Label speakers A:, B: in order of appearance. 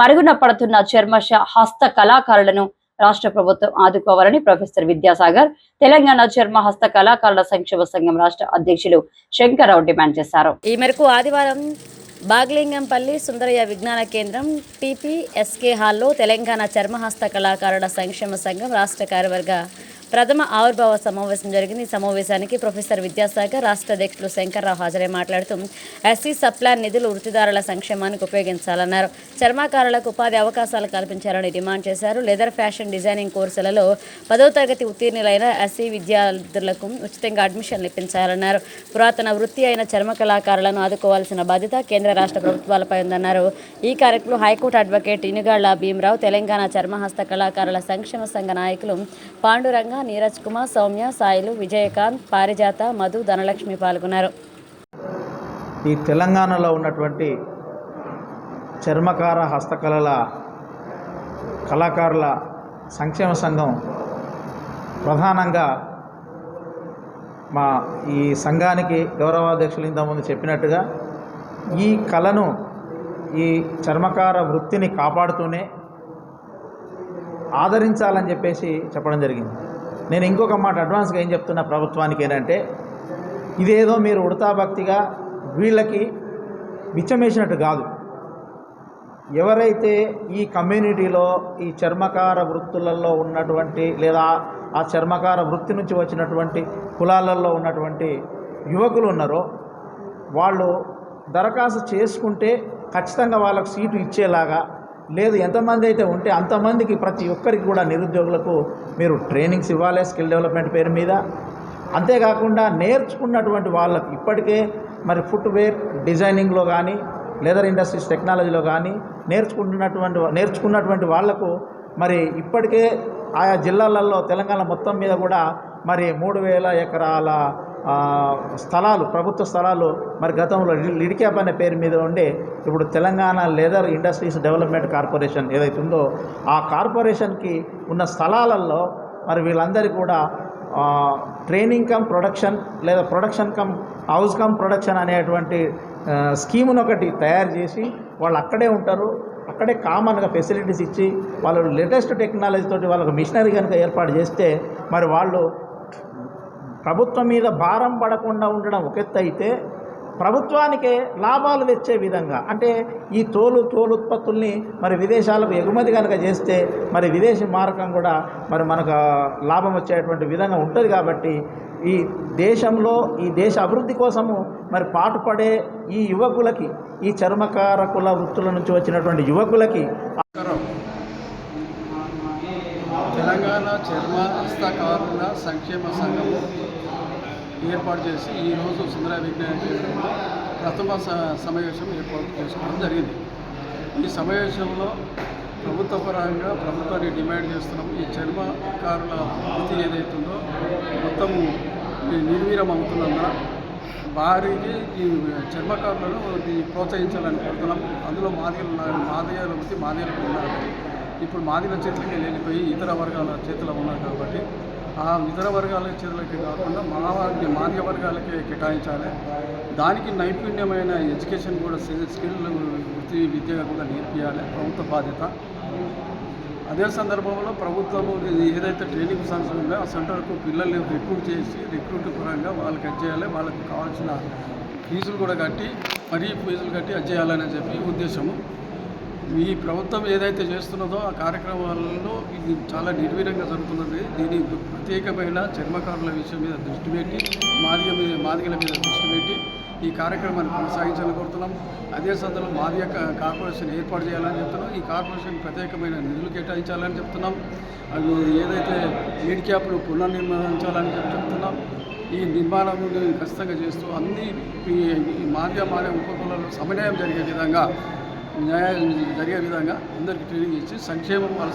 A: మరుగున పడుతున్న చర్మ హస్త కళాకారులను రాష్ట్ర ప్రభుత్వం ఆదుకోవాలని ప్రొఫెసర్ విద్యాసాగర్. తెలంగాణ చర్మ హస్త కళాకారుల సంక్షేమ సంఘం రాష్ట్ర అధ్యక్షులు శంకర్రావు డిమాండ్ చేశారు. ఈ మేరకు ఆదివారం బాగ్లింగంపల్లి సుందరయ్య విజ్ఞాన కేంద్రం టీపీఎస్కే హాల్లో తెలంగాణ చర్మహస్త కళాకారుల సంక్షేమ సంఘం రాష్ట్ర కార్యవర్గ ప్రథమ ఆవిర్భావ సమావేశం జరిగింది. ఈ సమావేశానికి ప్రొఫెసర్ విద్యాసాగర్ రాష్ట్ర అధ్యక్షులు శంకర్రావు హాజరై మాట్లాడుతూ ఎస్సీ సప్లాన్ నిధులు వృత్తిదారుల సంక్షేమానికి ఉపయోగించాలన్నారు. చర్మకారులకు ఉపాధి అవకాశాలు కల్పించాలని డిమాండ్ చేశారు. లెదర్ ఫ్యాషన్ డిజైనింగ్ కోర్సులలో పదో తరగతి ఉత్తీర్ణులైన ఎస్సీ విద్యార్థులకు ఉచితంగా అడ్మిషన్లు ఇప్పించాలన్నారు. పురాతన వృత్తి అయిన చర్మ కళాకారులను ఆదుకోవాల్సిన బాధ్యత కేంద్ర రాష్ట్ర ప్రభుత్వాలపై ఉందన్నారు. ఈ కార్యక్రమంలో high court advocate Inugalla Bhimarao Telangana చర్మహస్త కళాకారుల సంక్షేమ సంఘ నాయకులు పాండురంగ నీరజ్ కుమార్ సౌమ్య సాయిలు విజయకాంత్ పారిజాత మధు ధనలక్ష్మి పాల్గొన్నారు.
B: ఈ తెలంగాణలో ఉన్నటువంటి చర్మకార హస్తకళల కళాకారుల సంక్షేమ సంఘం ప్రధానంగా మా ఈ సంఘానికి గౌరవాధ్యక్షులు ఇంతకుముందు చెప్పినట్టుగా ఈ కళను ఈ చర్మకార వృత్తిని కాపాడుతూనే ఆదరించాలని చెప్పేసి చెప్పడం జరిగింది. నేను ఇంకొక మాట అడ్వాన్స్గా ఏం చెప్తున్నా ప్రభుత్వానికి ఏంటంటే ఇదేదో మీరు ఉడతా భక్తిగా వీళ్ళకి మిచ్చమేసినట్టు కాదు. ఎవరైతే ఈ కమ్యూనిటీలో ఈ చర్మకార వృత్తులలో ఉన్నటువంటి లేదా ఆ చర్మకార వృత్తి నుంచి వచ్చినటువంటి కులాలలో ఉన్నటువంటి యువకులు ఉన్నారో వాళ్ళు దరఖాస్తు చేసుకుంటే ఖచ్చితంగా వాళ్ళకు సీటు ఇచ్చేలాగా లేదు ఎంతమంది అయితే ఉంటే అంతమందికి ప్రతి ఒక్కరికి కూడా నిరుద్యోగులకు మీరు ట్రైనింగ్స్ ఇవ్వాలి స్కిల్ డెవలప్మెంట్ పేరు మీద. అంతేకాకుండా నేర్చుకున్నటువంటి వాళ్ళకు ఇప్పటికే మరి ఫుట్వేర్ డిజైనింగ్లో కానీ లెదర్ ఇండస్ట్రీస్ టెక్నాలజీలో కానీ నేర్చుకుంటున్నటువంటి నేర్చుకున్నటువంటి వాళ్ళకు మరి ఇప్పటికే ఆయా జిల్లాలలో తెలంగాణ మొత్తం మీద కూడా మరి మూడు వేల ఎకరాల స్థలాలు ప్రభుత్వ స్థలాలు మరి గతంలో లి- లిడిక్యాప్ అనే పేరు మీద ఉండే ఇప్పుడు Telangana leather industries development corporation ఏదైతే ఉందో ఆ కార్పొరేషన్కి ఉన్న స్థలాలలో మరి వీళ్ళందరికీ కూడా ట్రైనింగ్ కమ్ ప్రొడక్షన్ లేదా production cum house cum production అనేటువంటి స్కీమును ఒకటి తయారు చేసి వాళ్ళు అక్కడే ఉంటారు. అక్కడే కామన్గా ఫెసిలిటీస్ ఇచ్చి వాళ్ళు లేటెస్ట్ టెక్నాలజీ తోటి మిషనరీ కనుక ఏర్పాటు చేస్తే మరి వాళ్ళు ప్రభుత్వం మీద భారం పడకుండా ఉండడం ఒక ఎత్తు అయితే ప్రభుత్వానికే లాభాలు తెచ్చే విధంగా అంటే ఈ తోలు తోలు ఉత్పత్తుల్ని మరి విదేశాలకు ఎగుమతి కనుక చేస్తే మరి విదేశీ మారకం కూడా మరి మనకు లాభం వచ్చేటువంటి విధంగా ఉంటుంది కాబట్టి ఈ దేశంలో ఈ దేశ అభివృద్ధి కోసము మరి పాటుపడే ఈ యువకులకి ఈ చర్మకారకుల వృత్తుల నుంచి వచ్చినటువంటి యువకులకి
C: తెలంగాణ చర్మ హస్తకారుల సంక్షేమ సంఘం ఏర్పాటు చేసి ఈరోజు సుందర విజ్ఞాన కేంద్రంలో ప్రథమ స- సమావేశం ఏర్పాటు చేసుకోవడం జరిగింది. ఈ సమావేశంలో ప్రభుత్వ పరంగా ప్రభుత్వాన్ని డిమాండ్ చేస్తున్నాం. ఈ చర్మకారుల వృత్తి ఏదైతుందో మొత్తము ఈ నిర్వీర్యం అవుతున్నందున భారీకి ఈ చర్మకారులను ప్రోత్సహించాలని కోరుతున్నాం. అందులో మాదిగలు ఉన్నారు. మాదిగల వృత్తి మాదిగలకు ఉన్నారు. ఇప్పుడు మాదిగల చేతులకి వెళ్ళిపోయి ఇతర వర్గాల చేతిలో ఉన్నారు కాబట్టి ఆ ఇతర వర్గాల చేతులకి కాకుండా మా మాదిగ వర్గాలకే కేటాయించాలి. దానికి నైపుణ్యమైన ఎడ్యుకేషన్ కూడా స్కిల్ వృత్తి విద్య కూడా నేర్పించాలి ప్రభుత్వ బాధ్యత. అదే సందర్భంలో ప్రభుత్వము ఏదైతే ట్రైనింగ్ సెంటర్ ఉందో ఆ సెంటర్కు పిల్లల్ని రిక్రూట్ చేసి రిక్రూట్ పరంగా వాళ్ళకి అది చేయాలి. వాళ్ళకి కావాల్సిన ఫీజులు కూడా కట్టి మరీ ఫీజులు కట్టి అది చేయాలని చెప్పి ఉద్దేశము. ఈ ప్రభుత్వం ఏదైతే చేస్తున్నదో ఆ కార్యక్రమాలలో ఇది చాలా నిర్వీర్యంగా జరుగుతున్నది. దీని ప్రత్యేకమైన చర్మకారుల విషయం మీద దృష్టి పెట్టి మాదిగ మీద మాదిగల మీద దృష్టి పెట్టి ఈ కార్యక్రమాన్ని కొనసాగించాలని కోరుతున్నాం. అదే సందర్భంలో మాదిగ కార్పొరేషన్ ఏర్పాటు చేయాలని చెప్తున్నాం. ఈ కార్పొరేషన్ ప్రత్యేకమైన నిధులు కేటాయించాలని చెప్తున్నాం. అవి ఏదైతే నీటి క్యాప్లు పునర్నిర్మించాలని చెప్తున్నాం. ఈ నిర్మాణం ఖచ్చితంగా చేస్తూ అన్ని ఈ ఈ మాదిగ మాదిగ ఉపకులలో సమన్వయం జరిగే విధంగా న్యాయాలు జరిగే విధంగా అందరికీ ట్రైనింగ్ ఇచ్చి సంక్షేమం వాళ్ళ